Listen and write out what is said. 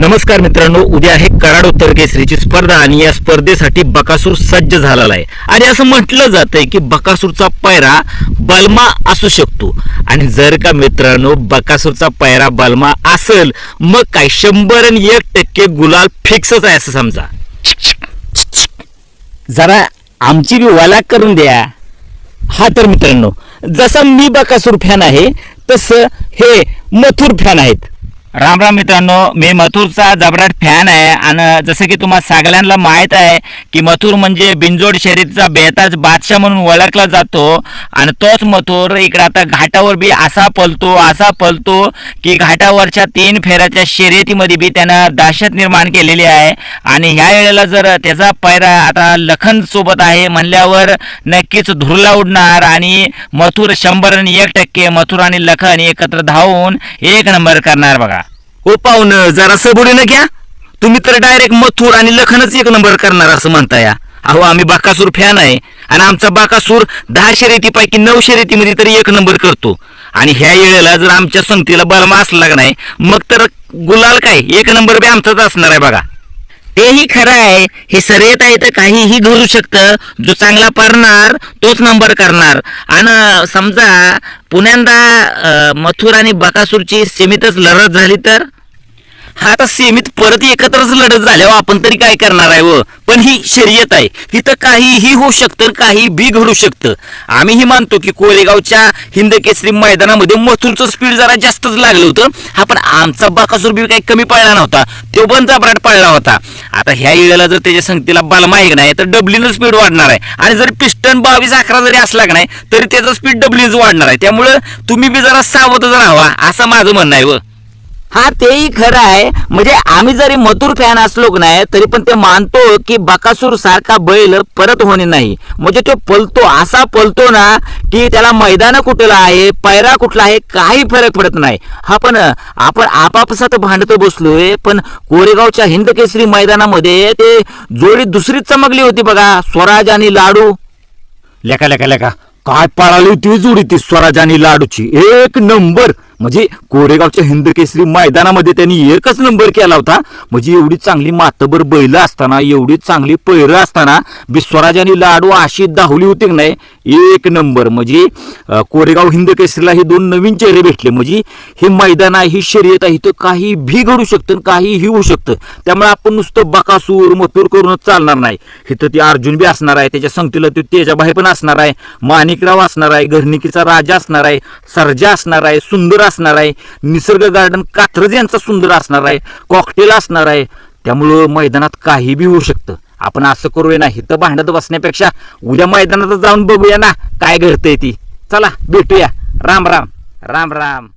नमस्कार मित्रांनो उद्या आहे कराड उत्तर केसरीची स्पर्धा आणि या स्पर्धेसाठी बकासूर सज्ज झालेला आहे. आणि असं म्हटलं जातंय की बकासूरचा पैरा बलमा असू शकतो. आणि जर का मित्रांनो बकासूरचा पैरा बलमा असेल मग काय शंभर आणि एक टक्के गुलाल फिक्सच आहे असं समजा. जरा आमची बी वाला करून द्या. हा तर मित्रांनो जसा मी बकासूर फॅन आहे तसं हे मथुर फॅन आहेत. राम राम मित्रांनो मी मथुरचा जबराट फॅन आहे आणि जसं की तुम्हाला सगळ्यांना माहीत आहे की मथुर म्हणजे बिंजोड शर्यतीचा बेताज बादशाह म्हणून ओळखला जातो आणि तोच मथुर इकडे आता घाटावर बी असा पलतो असा पलतो की घाटावरच्या तीन फेऱ्याच्या शर्यतीमध्ये बी त्यानं दहशत निर्माण केलेली आहे. आणि ह्या वेळेला जर त्याचा पैरा आता लखन सोबत आहे म्हणल्यावर नक्कीच धुरला उडणार आणि मथुर शंभर आणि एक टक्के मथुर आणि लखन एकत्र धावून एक नंबर करणार बघा. ओ पाहुणं जरा सबुरीनं घ्या. तुम्ही तर डायरेक्ट मथुर आणि लखनच एक नंबर करणार असं म्हणताय. अहो आम्ही बाकासूर फॅन आहे आणि आमचा बाकासूर दहा शर्यतीपैकी नऊ शर्यतीमध्ये तरी एक नंबर करतो. आणि ह्या वेळेला जर आमच्या संगतीला बलमा असला नाही मग तर गुलाल काय? एक नंबर बी आमचाच असणार आहे बघा. तेही खरं आहे. हे शर्यत आहे तर काहीही घडू शकतं. जो चांगला पडणार तोच नंबर करणार. आणि समजा पुण्यांदा मथुर आणि बकासूरची सीमितच लढत झाली तर? हा आता सीमित परत एकत्रच लढत झाल्यावर आपण तरी काय करणार आहे व पण ही शर्यत आहे. इथं काहीही होऊ शकतं काही बी घडू शकतं. आम्हीही मानतो की कोरेगावच्या हिंद केसरी मैदानामध्ये मथुरचं स्पीड जरा जास्तच लागलं होतं. हा पण आमचा बाकासूर बी काही कमी पडला नव्हता. तो पण जबराट पाळला होता. आता ह्या येळेला जर त्याच्या संगतीला बलमा एक नाही तर डब्ल्यूनं स्पीड वाढणार आहे. आणि जर पिस्टन बावीस अकरा जरी असला का नाही तरी त्याचं स्पीड डब्ल्यूच वाढणार आहे. त्यामुळं तुम्ही बी जरा सावधच राहावा असं माझं म्हणणं आहे व हा तेही खरं आहे. म्हणजे आम्ही जरी मथुर फॅन असलो नाही तरी पण ते मानतो की बकासूर सारखा बैल परत होणे नाही. म्हणजे तो पलतो असा पलतो ना की त्याला मैदान कुठलं आहे पैरा कुठला आहे काही फरक पडत नाही. हा पण आपण आपापसात भांडत बसलोय पण कोरेगावच्या हिंद केसरी मैदानामध्ये ते जोडी दुसरीच चमकली होती बघा स्वराज आणि लाडू. लेका लेखा लेखा काय पळाली होती जोडी ती स्वराज आणि लाडूची. एक नंबर. म्हणजे कोरेगावच्या हिंद केसरी मैदानामध्ये त्यांनी एकच नंबर केला होता. म्हणजे एवढी चांगली मातबर बैल असताना एवढी चांगली पैर असताना बी आणि लाडू अशी धावली होती की नाही? एक नंबर म्हणजे कोरेगाव हिंद केसरीला हे दोन नवीन चेहरे भेटले. म्हणजे हे मैदान आहे ही शर्यत आहे तर काही भी घडू शकतं आणि काहीही होऊ शकतं. त्यामुळे आपण नुसतं बकासूर मथूर करूनच चालणार नाही. इथं ती अर्जुन बी असणार आहे त्याच्या संगतीला ते तेजाबाई पण असणार आहे माणिकराव असणार आहे घरणिकीचा राजा असणार आहे सरजा असणार आहे सुंदर असणार आहे निसर्ग गार्डन कात्रज यांचा सुंदर असणार आहे कॉकटेल असणार आहे. त्यामुळं मैदानात काही बी होऊ शकतं. आपण असं करूया ना इथं भांडत बसण्यापेक्षा उद्या मैदानात जाऊन बघूया ना काय घडतंय ती. चला भेटूया. राम राम. राम राम.